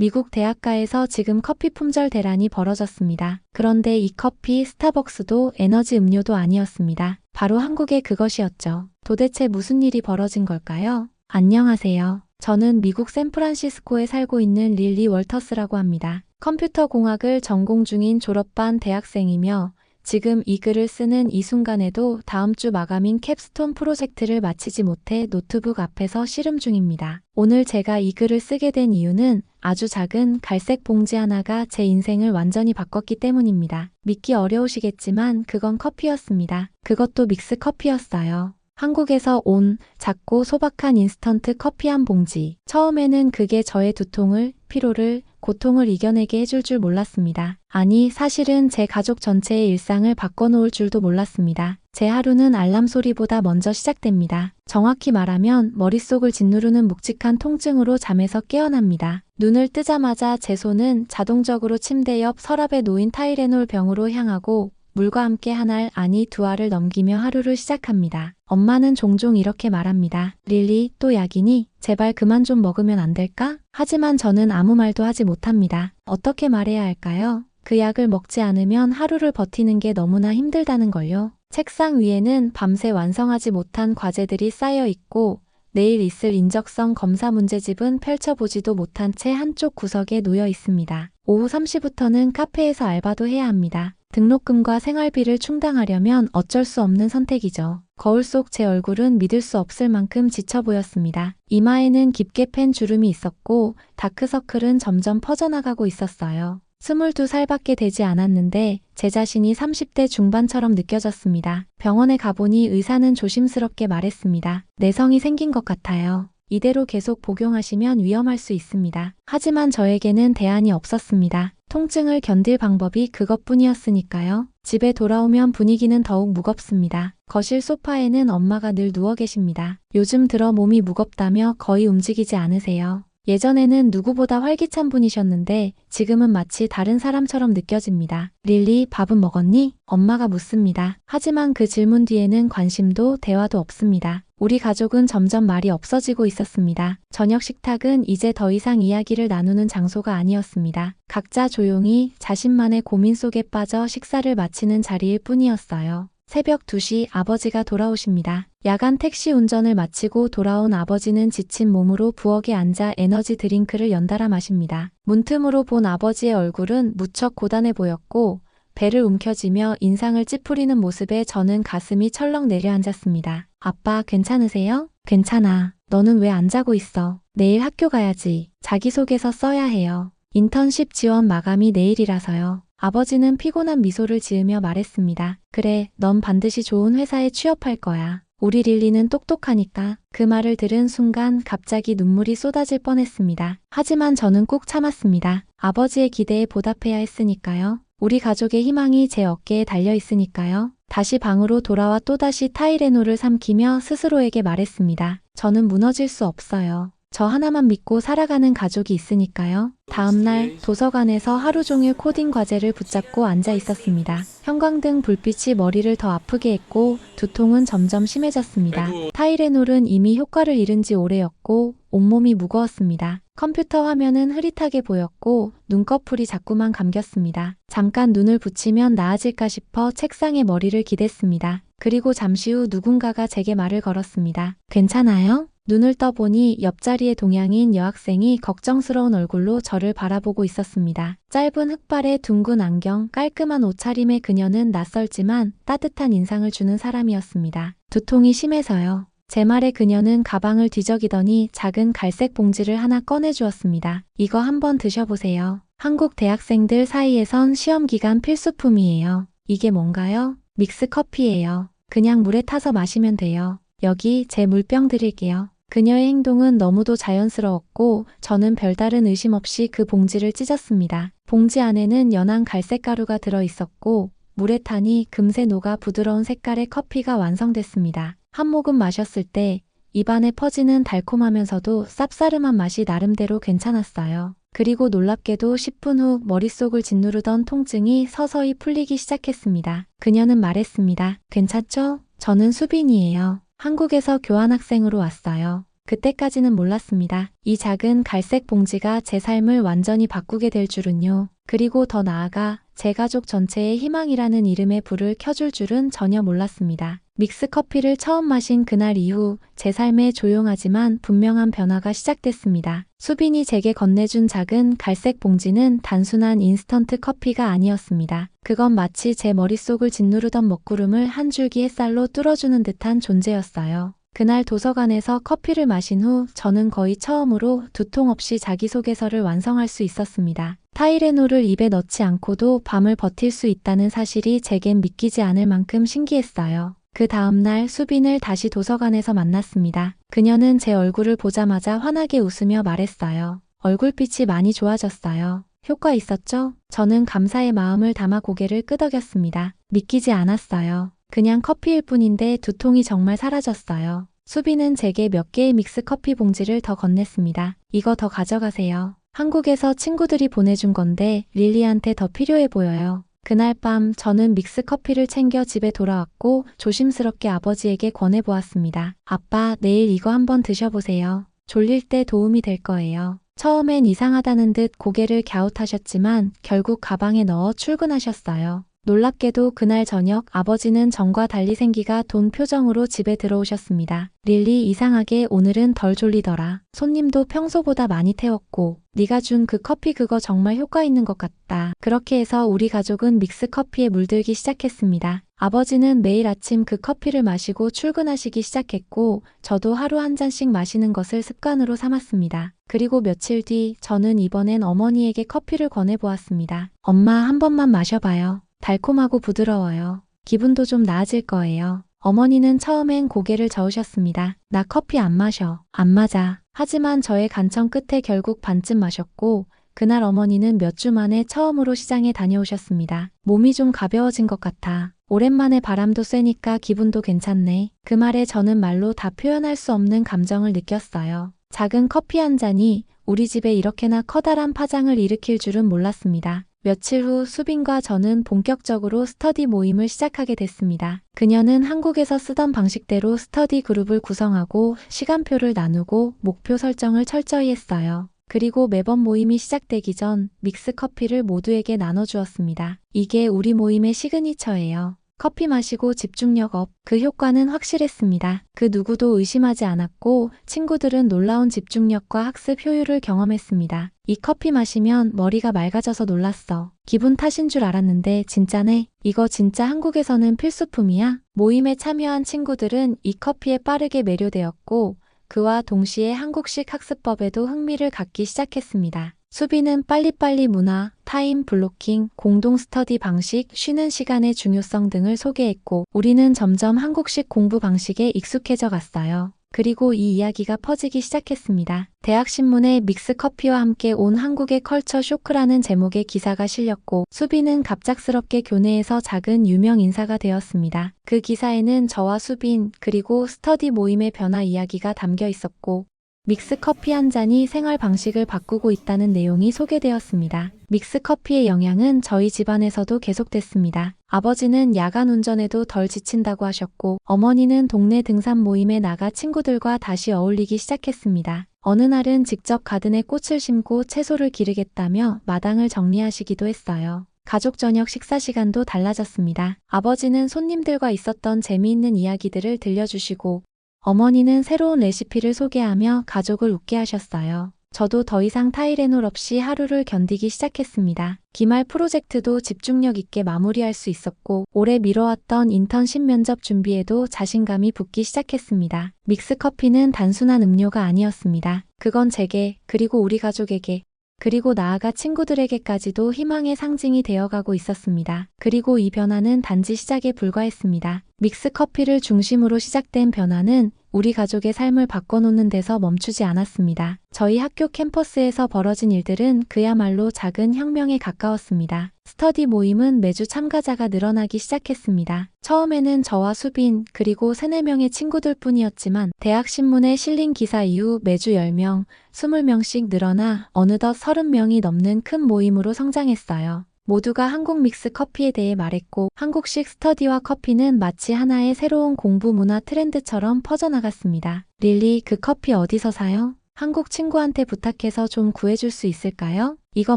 미국 대학가에서 지금 커피 품절 대란이 벌어졌습니다. 그런데 이 커피 스타벅스도 에너지 음료도 아니었습니다. 바로 한국의 그것이었죠. 도대체 무슨 일이 벌어진 걸까요? 안녕하세요. 저는 미국 샌프란시스코에 살고 있는 릴리 월터스라고 합니다. 컴퓨터 공학을 전공 중인 졸업반 대학생이며 지금 이 글을 쓰는 이 순간에도 다음 주 마감인 캡스톤 프로젝트를 마치지 못해 노트북 앞에서 씨름 중입니다. 오늘 제가 이 글을 쓰게 된 이유는 아주 작은 갈색 봉지 하나가 제 인생을 완전히 바꿨기 때문입니다. 믿기 어려우시겠지만 그건 커피였습니다. 그것도 믹스 커피였어요. 한국에서 온 작고 소박한 인스턴트 커피 한 봉지. 처음에는 그게 저의 두통을, 피로를, 고통을 이겨내게 해줄 줄 몰랐습니다. 아니, 사실은 제 가족 전체의 일상을 바꿔놓을 줄도 몰랐습니다. 제 하루는 알람 소리보다 먼저 시작됩니다. 정확히 말하면 머릿속을 짓누르는 묵직한 통증으로 잠에서 깨어납니다. 눈을 뜨자마자 제 손은 자동적으로 침대 옆 서랍에 놓인 타이레놀 병으로 향하고 물과 함께 한 알 아니 두 알을 넘기며 하루를 시작합니다. 엄마는 종종 이렇게 말합니다. 릴리, 또 약이니? 제발 그만 좀 먹으면 안 될까? 하지만 저는 아무 말도 하지 못합니다. 어떻게 말해야 할까요? 그 약을 먹지 않으면 하루를 버티는 게 너무나 힘들다는 걸요. 책상 위에는 밤새 완성하지 못한 과제들이 쌓여 있고 내일 있을 인적성 검사 문제집은 펼쳐보지도 못한 채 한쪽 구석에 놓여 있습니다. 오후 3시부터는 카페에서 알바도 해야 합니다. 등록금과 생활비를 충당하려면 어쩔 수 없는 선택이죠. 거울 속 제 얼굴은 믿을 수 없을 만큼 지쳐 보였습니다. 이마에는 깊게 팬 주름이 있었고 다크서클은 점점 퍼져나가고 있었어요. 22살밖에 되지 않았는데 제 자신이 30대 중반처럼 느껴졌습니다. 병원에 가보니 의사는 조심스럽게 말했습니다. 내성이 생긴 것 같아요. 이대로 계속 복용하시면 위험할 수 있습니다. 하지만 저에게는 대안이 없었습니다. 통증을 견딜 방법이 그것뿐이었으니까요. 집에 돌아오면 분위기는 더욱 무겁습니다. 거실 소파에는 엄마가 늘 누워 계십니다. 요즘 들어 몸이 무겁다며 거의 움직이지 않으세요. 예전에는 누구보다 활기찬 분이셨는데 지금은 마치 다른 사람처럼 느껴집니다. 릴리, 밥은 먹었니? 엄마가 묻습니다. 하지만 그 질문 뒤에는 관심도 대화도 없습니다. 우리 가족은 점점 말이 없어지고 있었습니다. 저녁 식탁은 이제 더 이상 이야기를 나누는 장소가 아니었습니다. 각자 조용히 자신만의 고민 속에 빠져 식사를 마치는 자리일 뿐이었어요. 새벽 2시 아버지가 돌아오십니다. 야간 택시 운전을 마치고 돌아온 아버지는 지친 몸으로 부엌에 앉아 에너지 드링크를 연달아 마십니다. 문틈으로 본 아버지의 얼굴은 무척 고단해 보였고 배를 움켜쥐며 인상을 찌푸리는 모습에 저는 가슴이 철렁 내려앉았습니다. 아빠 괜찮으세요? 괜찮아. 너는 왜 안 자고 있어? 내일 학교 가야지. 자기소개서 써야 해요. 인턴십 지원 마감이 내일이라서요. 아버지는 피곤한 미소를 지으며 말했습니다. 그래, 넌 반드시 좋은 회사에 취업할 거야. 우리 릴리는 똑똑하니까. 그 말을 들은 순간 갑자기 눈물이 쏟아질 뻔했습니다. 하지만 저는 꾹 참았습니다. 아버지의 기대에 보답해야 했으니까요. 우리 가족의 희망이 제 어깨에 달려 있으니까요. 다시 방으로 돌아와 또다시 타이레놀을 삼키며 스스로에게 말했습니다. 저는 무너질 수 없어요. 저 하나만 믿고 살아가는 가족이 있으니까요. 다음날 도서관에서 하루 종일 코딩 과제를 붙잡고 앉아 있었습니다. 형광등 불빛이 머리를 더 아프게 했고 두통은 점점 심해졌습니다. 타이레놀은 이미 효과를 잃은 지 오래였고 온몸이 무거웠습니다. 컴퓨터 화면은 흐릿하게 보였고 눈꺼풀이 자꾸만 감겼습니다. 잠깐 눈을 붙이면 나아질까 싶어 책상에 머리를 기댔습니다. 그리고 잠시 후 누군가가 제게 말을 걸었습니다. 괜찮아요? 눈을 떠보니 옆자리의 동양인 여학생이 걱정스러운 얼굴로 저를 바라보고 있었습니다. 짧은 흑발에 둥근 안경, 깔끔한 옷차림의 그녀는 낯설지만 따뜻한 인상을 주는 사람이었습니다. 두통이 심해서요. 제 말에 그녀는 가방을 뒤적이더니 작은 갈색 봉지를 하나 꺼내주었습니다. 이거 한번 드셔보세요. 한국 대학생들 사이에선 시험 기간 필수품이에요. 이게 뭔가요? 믹스 커피예요. 그냥 물에 타서 마시면 돼요. 여기 제 물병 드릴게요. 그녀의 행동은 너무도 자연스러웠고 저는 별다른 의심 없이 그 봉지를 찢었습니다. 봉지 안에는 연한 갈색 가루가 들어 있었고 물에 타니 금세 녹아 부드러운 색깔의 커피가 완성됐습니다. 한 모금 마셨을 때 입안에 퍼지는 달콤하면서도 쌉싸름한 맛이 나름대로 괜찮았어요. 그리고 놀랍게도 10분 후 머릿속을 짓누르던 통증이 서서히 풀리기 시작했습니다. 그녀는 말했습니다. 괜찮죠? 저는 수빈이에요. 한국에서 교환학생으로 왔어요. 그때까지는 몰랐습니다. 이 작은 갈색 봉지가 제 삶을 완전히 바꾸게 될 줄은요. 그리고 더 나아가 제 가족 전체의 희망이라는 이름의 불을 켜줄 줄은 전혀 몰랐습니다. 믹스 커피를 처음 마신 그날 이후 제 삶에 조용하지만 분명한 변화가 시작됐습니다. 수빈이 제게 건네준 작은 갈색 봉지는 단순한 인스턴트 커피가 아니었습니다. 그건 마치 제 머릿속을 짓누르던 먹구름을 한 줄기 햇살로 뚫어주는 듯한 존재였어요. 그날 도서관에서 커피를 마신 후 저는 거의 처음으로 두통 없이 자기소개서를 완성할 수 있었습니다. 타이레놀을 입에 넣지 않고도 밤을 버틸 수 있다는 사실이 제겐 믿기지 않을 만큼 신기했어요. 그 다음날 수빈을 다시 도서관에서 만났습니다. 그녀는 제 얼굴을 보자마자 환하게 웃으며 말했어요. 얼굴빛이 많이 좋아졌어요. 효과 있었죠? 저는 감사의 마음을 담아 고개를 끄덕였습니다. 믿기지 않았어요. 그냥 커피일 뿐인데 두통이 정말 사라졌어요. 수빈은 제게 몇 개의 믹스 커피 봉지를 더 건넸습니다. 이거 더 가져가세요. 한국에서 친구들이 보내준 건데 릴리한테 더 필요해 보여요. 그날 밤 저는 믹스 커피를 챙겨 집에 돌아왔고 조심스럽게 아버지에게 권해보았습니다. 아빠, 내일 이거 한번 드셔보세요. 졸릴 때 도움이 될 거예요. 처음엔 이상하다는 듯 고개를 갸웃하셨지만 결국 가방에 넣어 출근하셨어요. 놀랍게도 그날 저녁 아버지는 전과 달리 생기가 돈 표정으로 집에 들어오셨습니다. 릴리 이상하게 오늘은 덜 졸리더라. 손님도 평소보다 많이 태웠고 네가 준 그 커피 그거 정말 효과 있는 것 같다. 그렇게 해서 우리 가족은 믹스 커피에 물들기 시작했습니다. 아버지는 매일 아침 그 커피를 마시고 출근하시기 시작했고 저도 하루 한 잔씩 마시는 것을 습관으로 삼았습니다. 그리고 며칠 뒤 저는 이번엔 어머니에게 커피를 권해보았습니다. 엄마 한 번만 마셔봐요. 달콤하고 부드러워요. 기분도 좀 나아질 거예요. 어머니는 처음엔 고개를 저으셨습니다. 나 커피 안 마셔. 안 맞아. 하지만 저의 간청 끝에 결국 반쯤 마셨고, 그날 어머니는 몇 주 만에 처음으로 시장에 다녀오셨습니다. 몸이 좀 가벼워진 것 같아. 오랜만에 바람도 쐬니까 기분도 괜찮네. 그 말에 저는 말로 다 표현할 수 없는 감정을 느꼈어요. 작은 커피 한 잔이 우리 집에 이렇게나 커다란 파장을 일으킬 줄은 몰랐습니다. 며칠 후 수빈과 저는 본격적으로 스터디 모임을 시작하게 됐습니다. 그녀는 한국에서 쓰던 방식대로 스터디 그룹을 구성하고 시간표를 나누고 목표 설정을 철저히 했어요. 그리고 매번 모임이 시작되기 전 믹스 커피를 모두에게 나눠주었습니다. 이게 우리 모임의 시그니처예요. 커피 마시고 집중력 업. 그 효과는 확실했습니다. 그 누구도 의심하지 않았고 친구들은 놀라운 집중력과 학습 효율을 경험했습니다. 이 커피 마시면 머리가 맑아져서 놀랐어. 기분 탓인 줄 알았는데 진짜네. 이거 진짜 한국에서는 필수품이야. 모임에 참여한 친구들은 이 커피에 빠르게 매료되었고 그와 동시에 한국식 학습법에도 흥미를 갖기 시작했습니다. 수비는 빨리빨리 문화, 타임 블로킹, 공동 스터디 방식, 쉬는 시간의 중요성 등을 소개했고, 우리는 점점 한국식 공부 방식에 익숙해져 갔어요. 그리고 이 이야기가 퍼지기 시작했습니다. 대학신문에 믹스 커피와 함께 온 한국의 컬처 쇼크라는 제목의 기사가 실렸고, 수빈은 갑작스럽게 교내에서 작은 유명 인사가 되었습니다. 그 기사에는 저와 수빈, 그리고 스터디 모임의 변화 이야기가 담겨 있었고, 믹스 커피 한 잔이 생활 방식을 바꾸고 있다는 내용이 소개되었습니다. 믹스 커피의 영향은 저희 집안에서도 계속됐습니다. 아버지는 야간 운전에도 덜 지친다고 하셨고, 어머니는 동네 등산 모임에 나가 친구들과 다시 어울리기 시작했습니다. 어느 날은 직접 가든에 꽃을 심고 채소를 기르겠다며 마당을 정리하시기도 했어요. 가족 저녁 식사 시간도 달라졌습니다. 아버지는 손님들과 있었던 재미있는 이야기들을 들려주시고, 어머니는 새로운 레시피를 소개하며 가족을 웃게 하셨어요. 저도 더 이상 타이레놀 없이 하루를 견디기 시작했습니다. 기말 프로젝트도 집중력 있게 마무리할 수 있었고, 오래 미뤄왔던 인턴십 면접 준비에도 자신감이 붙기 시작했습니다. 믹스 커피는 단순한 음료가 아니었습니다. 그건 제게, 그리고 우리 가족에게, 그리고 나아가 친구들에게까지도 희망의 상징이 되어가고 있었습니다. 그리고 이 변화는 단지 시작에 불과했습니다. 믹스 커피를 중심으로 시작된 변화는 우리 가족의 삶을 바꿔놓는 데서 멈추지 않았습니다. 저희 학교 캠퍼스에서 벌어진 일들은 그야말로 작은 혁명에 가까웠습니다. 스터디 모임은 매주 참가자가 늘어나기 시작했습니다. 처음에는 저와 수빈, 그리고 세네 명의 친구들 뿐이었지만 대학 신문에 실린 기사 이후 매주 10명, 20명씩 늘어나 어느덧 30명이 넘는 큰 모임으로 성장했어요. 모두가 한국 믹스 커피에 대해 말했고 한국식 스터디와 커피는 마치 하나의 새로운 공부 문화 트렌드처럼 퍼져나갔습니다. 릴리 그 커피 어디서 사요? 한국 친구한테 부탁해서 좀 구해줄 수 있을까요? 이거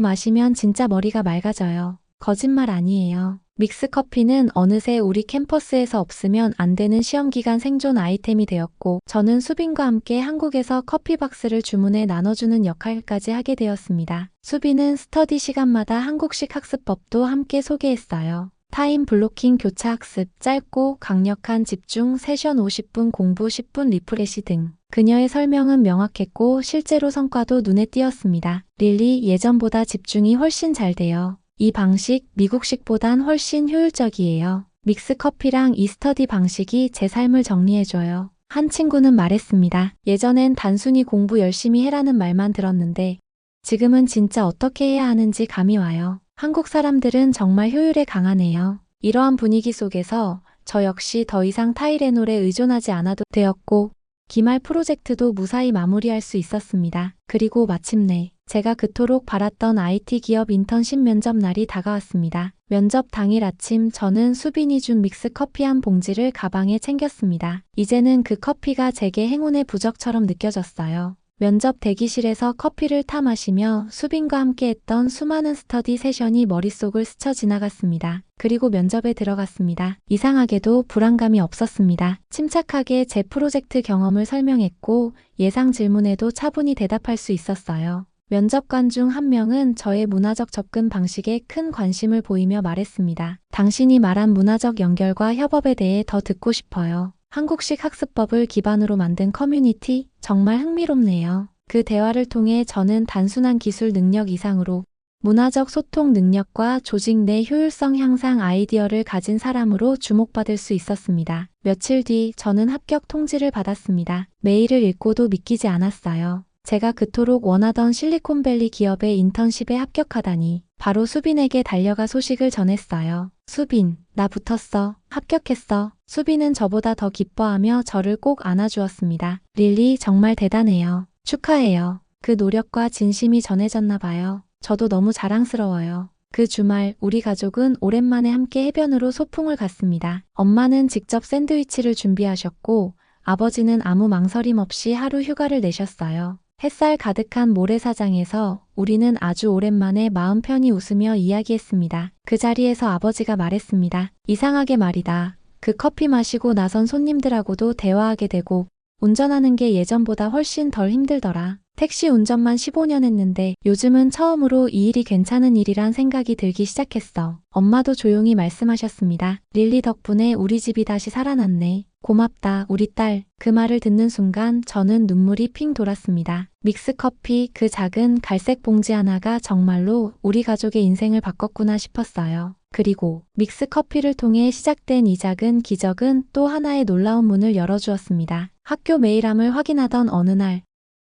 마시면 진짜 머리가 맑아져요. 거짓말 아니에요. 믹스 커피는 어느새 우리 캠퍼스에서 없으면 안 되는 시험 기간 생존 아이템이 되었고, 저는 수빈과 함께 한국에서 커피 박스를 주문해 나눠주는 역할까지 하게 되었습니다. 수빈은 스터디 시간마다 한국식 학습법도 함께 소개했어요. 타임 블로킹 교차 학습, 짧고 강력한 집중, 세션 50분 공부 10분 리프레시 등. 그녀의 설명은 명확했고 실제로 성과도 눈에 띄었습니다. 릴리 예전보다 집중이 훨씬 잘 돼요. 이 방식 미국식보단 훨씬 효율적이에요. 믹스 커피랑 이 스터디 방식이 제 삶을 정리해줘요. 한 친구는 말했습니다. 예전엔 단순히 공부 열심히 해라는 말만 들었는데 지금은 진짜 어떻게 해야 하는지 감이 와요. 한국 사람들은 정말 효율에 강하네요. 이러한 분위기 속에서 저 역시 더 이상 타이레놀에 의존하지 않아도 되었고 기말 프로젝트도 무사히 마무리할 수 있었습니다. 그리고 마침내 제가 그토록 바랐던 IT 기업 인턴십 면접 날이 다가왔습니다. 면접 당일 아침 저는 수빈이 준 믹스 커피 한 봉지를 가방에 챙겼습니다. 이제는 그 커피가 제게 행운의 부적처럼 느껴졌어요. 면접 대기실에서 커피를 타 마시며 수빈과 함께 했던 수많은 스터디 세션이 머릿속을 스쳐 지나갔습니다. 그리고 면접에 들어갔습니다. 이상하게도 불안감이 없었습니다. 침착하게 제 프로젝트 경험을 설명했고 예상 질문에도 차분히 대답할 수 있었어요. 면접관 중 한 명은 저의 문화적 접근 방식에 큰 관심을 보이며 말했습니다. 당신이 말한 문화적 연결과 협업에 대해 더 듣고 싶어요. 한국식 학습법을 기반으로 만든 커뮤니티 정말 흥미롭네요. 그 대화를 통해 저는 단순한 기술 능력 이상으로 문화적 소통 능력과 조직 내 효율성 향상 아이디어를 가진 사람으로 주목받을 수 있었습니다. 며칠 뒤 저는 합격 통지를 받았습니다. 메일을 읽고도 믿기지 않았어요. 제가 그토록 원하던 실리콘밸리 기업의 인턴십에 합격하다니 바로 수빈에게 달려가 소식을 전했어요. 수빈, 나 붙었어. 합격했어. 수빈은 저보다 더 기뻐하며 저를 꼭 안아주었습니다. 릴리 정말 대단해요. 축하해요. 그 노력과 진심이 전해졌나 봐요. 저도 너무 자랑스러워요. 그 주말 우리 가족은 오랜만에 함께 해변으로 소풍을 갔습니다. 엄마는 직접 샌드위치를 준비하셨고 아버지는 아무 망설임 없이 하루 휴가를 내셨어요. 햇살 가득한 모래사장에서 우리는 아주 오랜만에 마음 편히 웃으며 이야기했습니다. 그 자리에서 아버지가 말했습니다. 이상하게 말이다. 그 커피 마시고 나선 손님들하고도 대화하게 되고 운전하는 게 예전보다 훨씬 덜 힘들더라. 택시 운전만 15년 했는데 요즘은 처음으로 이 일이 괜찮은 일이란 생각이 들기 시작했어. 엄마도 조용히 말씀하셨습니다. 릴리 덕분에 우리 집이 다시 살아났네. 고맙다, 우리 딸. 그 말을 듣는 순간 저는 눈물이 핑 돌았습니다. 믹스커피 그 작은 갈색 봉지 하나가 정말로 우리 가족의 인생을 바꿨구나 싶었어요. 그리고 믹스커피를 통해 시작된 이 작은 기적은 또 하나의 놀라운 문을 열어주었습니다. 학교 메일함을 확인하던 어느 날,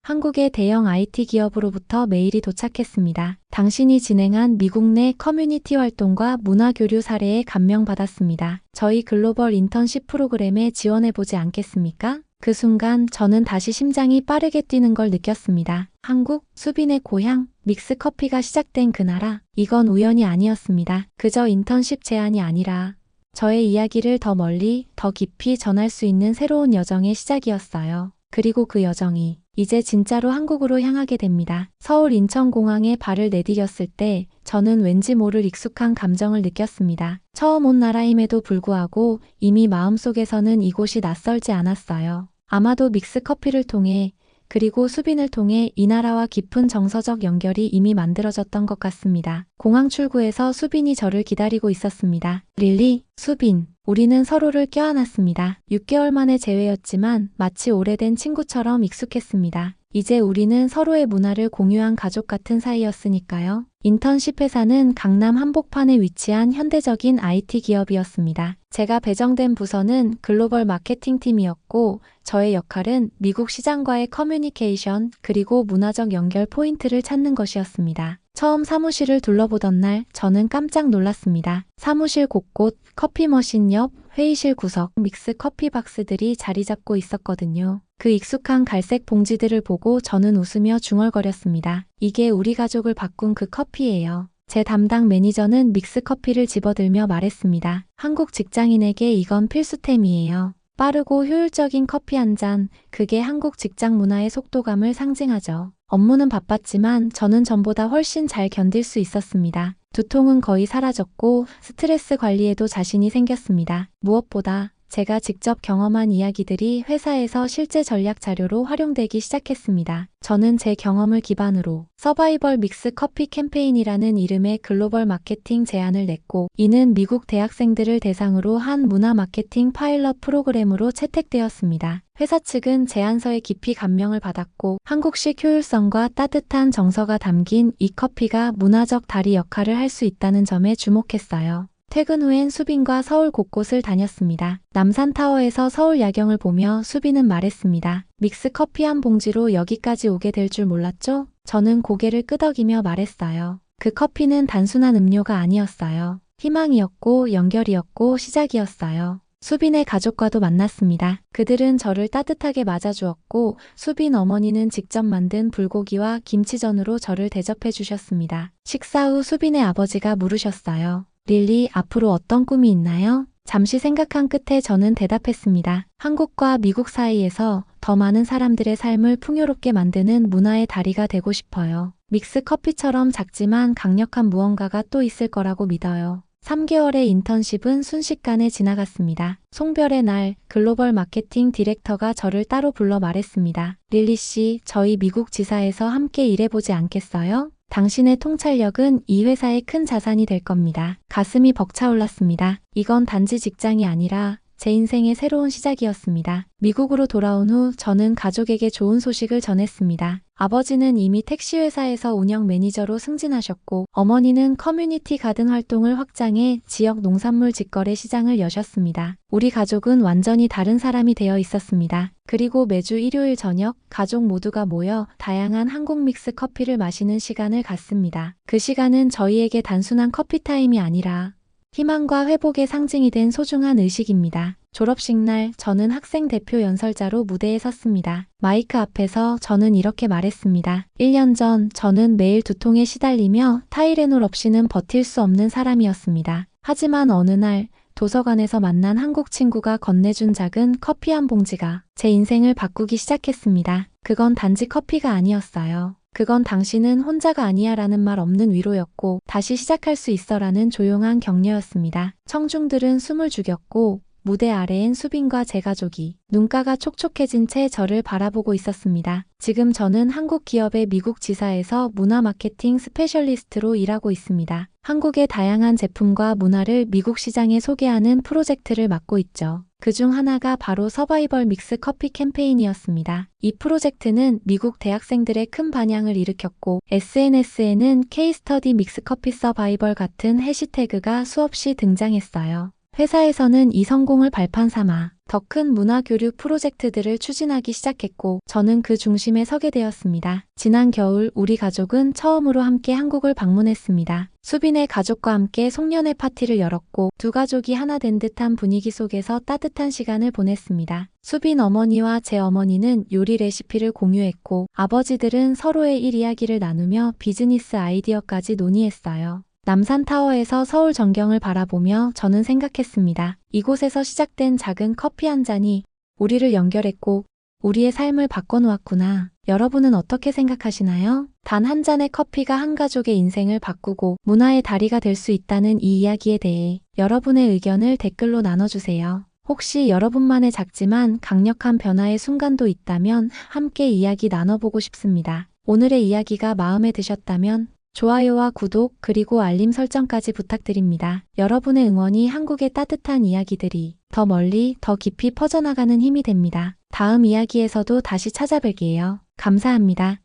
한국의 대형 IT 기업으로부터 메일이 도착했습니다. 당신이 진행한 미국 내 커뮤니티 활동과 문화 교류 사례에 감명받았습니다. 저희 글로벌 인턴십 프로그램에 지원해보지 않겠습니까? 그 순간 저는 다시 심장이 빠르게 뛰는 걸 느꼈습니다. 한국, 수빈의 고향, 믹스 커피가 시작된 그 나라. 이건 우연이 아니었습니다. 그저 인턴십 제안이 아니라 저의 이야기를 더 멀리, 더 깊이 전할 수 있는 새로운 여정의 시작이었어요. 그리고 그 여정이 이제 진짜로 한국으로 향하게 됩니다. 서울 인천공항에 발을 내디뎠을 때 저는 왠지 모를 익숙한 감정을 느꼈습니다. 처음 온 나라임에도 불구하고 이미 마음속에서는 이곳이 낯설지 않았어요. 아마도 믹스 커피를 통해 그리고 수빈을 통해 이 나라와 깊은 정서적 연결이 이미 만들어졌던 것 같습니다. 공항 출구에서 수빈이 저를 기다리고 있었습니다. 릴리, 수빈, 우리는 서로를 껴안았습니다. 6개월 만에 재회였지만 마치 오래된 친구처럼 익숙했습니다. 이제 우리는 서로의 문화를 공유한 가족 같은 사이였으니까요. 인턴십 회사는 강남 한복판에 위치한 현대적인 IT 기업이었습니다. 제가 배정된 부서는 글로벌 마케팅 팀이었고 저의 역할은 미국 시장과의 커뮤니케이션 그리고 문화적 연결 포인트를 찾는 것이었습니다. 처음 사무실을 둘러보던 날 저는 깜짝 놀랐습니다. 사무실 곳곳 커피 머신 옆 회의실 구석 믹스 커피 박스들이 자리 잡고 있었거든요. 그 익숙한 갈색 봉지들을 보고 저는 웃으며 중얼거렸습니다. 이게 우리 가족을 바꾼 그 커피예요. 제 담당 매니저는 믹스 커피를 집어들며 말했습니다. 한국 직장인에게 이건 필수템이에요. 빠르고 효율적인 커피 한 잔, 그게 한국 직장 문화의 속도감을 상징하죠. 업무는 바빴지만 저는 전보다 훨씬 잘 견딜 수 있었습니다. 두통은 거의 사라졌고 스트레스 관리에도 자신이 생겼습니다. 무엇보다 제가 직접 경험한 이야기들이 회사에서 실제 전략 자료로 활용되기 시작했습니다. 저는 제 경험을 기반으로 서바이벌 믹스 커피 캠페인이라는 이름의 글로벌 마케팅 제안을 냈고 이는 미국 대학생들을 대상으로 한 문화 마케팅 파일럿 프로그램으로 채택되었습니다. 회사 측은 제안서에 깊이 감명을 받았고 한국식 효율성과 따뜻한 정서가 담긴 이 커피가 문화적 다리 역할을 할 수 있다는 점에 주목했어요. 퇴근 후엔 수빈과 서울 곳곳을 다녔습니다. 남산타워에서 서울 야경을 보며 수빈은 말했습니다. 믹스 커피 한 봉지로 여기까지 오게 될 줄 몰랐죠? 저는 고개를 끄덕이며 말했어요. 그 커피는 단순한 음료가 아니었어요. 희망이었고 연결이었고 시작이었어요. 수빈의 가족과도 만났습니다. 그들은 저를 따뜻하게 맞아주었고 수빈 어머니는 직접 만든 불고기와 김치전으로 저를 대접해 주셨습니다. 식사 후 수빈의 아버지가 물으셨어요. 릴리, 앞으로 어떤 꿈이 있나요? 잠시 생각한 끝에 저는 대답했습니다. 한국과 미국 사이에서 더 많은 사람들의 삶을 풍요롭게 만드는 문화의 다리가 되고 싶어요. 믹스 커피처럼 작지만 강력한 무언가가 또 있을 거라고 믿어요. 3개월의 인턴십은 순식간에 지나갔습니다. 송별의 날, 글로벌 마케팅 디렉터가 저를 따로 불러 말했습니다. 릴리 씨, 저희 미국 지사에서 함께 일해보지 않겠어요? 당신의 통찰력은 이 회사의 큰 자산이 될 겁니다. 가슴이 벅차올랐습니다. 이건 단지 직장이 아니라 제 인생의 새로운 시작이었습니다. 미국으로 돌아온 후 저는 가족에게 좋은 소식을 전했습니다. 아버지는 이미 택시회사에서 운영 매니저로 승진하셨고 어머니는 커뮤니티 가든 활동을 확장해 지역 농산물 직거래 시장을 여셨습니다. 우리 가족은 완전히 다른 사람이 되어 있었습니다. 그리고 매주 일요일 저녁 가족 모두가 모여 다양한 한국 믹스 커피를 마시는 시간을 갖습니다. 그 시간은 저희에게 단순한 커피 타임이 아니라 희망과 회복의 상징이 된 소중한 의식입니다. 졸업식 날 저는 학생 대표 연설자로 무대에 섰습니다. 마이크 앞에서 저는 이렇게 말했습니다. 1년 전 저는 매일 두통에 시달리며 타이레놀 없이는 버틸 수 없는 사람이었습니다. 하지만 어느 날 도서관에서 만난 한국 친구가 건네준 작은 커피 한 봉지가 제 인생을 바꾸기 시작했습니다. 그건 단지 커피가 아니었어요. 그건 당신은 혼자가 아니야 라는 말 없는 위로였고 다시 시작할 수 있어 라는 조용한 격려였습니다. 청중들은 숨을 죽였고 무대 아래엔 수빈과 제 가족이 눈가가 촉촉해진 채 저를 바라보고 있었습니다. 지금 저는 한국 기업의 미국 지사에서 문화 마케팅 스페셜리스트로 일하고 있습니다. 한국의 다양한 제품과 문화를 미국 시장에 소개하는 프로젝트를 맡고 있죠. 그중 하나가 바로 서바이벌 믹스 커피 캠페인이었습니다. 이 프로젝트는 미국 대학생들의 큰 반향을 일으켰고 SNS에는 케이스터디 믹스 커피 서바이벌 같은 해시태그가 수없이 등장했어요. 회사에서는 이 성공을 발판 삼아 더 큰 문화 교류 프로젝트들을 추진하기 시작했고 저는 그 중심에 서게 되었습니다. 지난 겨울 우리 가족은 처음으로 함께 한국을 방문했습니다. 수빈의 가족과 함께 송년회 파티를 열었고 두 가족이 하나 된 듯한 분위기 속에서 따뜻한 시간을 보냈습니다. 수빈 어머니와 제 어머니는 요리 레시피를 공유했고 아버지들은 서로의 일 이야기를 나누며 비즈니스 아이디어까지 논의했어요. 남산타워에서 서울 전경을 바라보며 저는 생각했습니다. 이곳에서 시작된 작은 커피 한 잔이 우리를 연결했고 우리의 삶을 바꿔놓았구나. 여러분은 어떻게 생각하시나요? 단 한 잔의 커피가 한 가족의 인생을 바꾸고 문화의 다리가 될 수 있다는 이 이야기에 대해 여러분의 의견을 댓글로 나눠주세요. 혹시 여러분만의 작지만 강력한 변화의 순간도 있다면 함께 이야기 나눠보고 싶습니다. 오늘의 이야기가 마음에 드셨다면 좋아요와 구독 그리고 알림 설정까지 부탁드립니다. 여러분의 응원이 한국의 따뜻한 이야기들이 더 멀리 더 깊이 퍼져나가는 힘이 됩니다. 다음 이야기에서도 다시 찾아뵐게요. 감사합니다.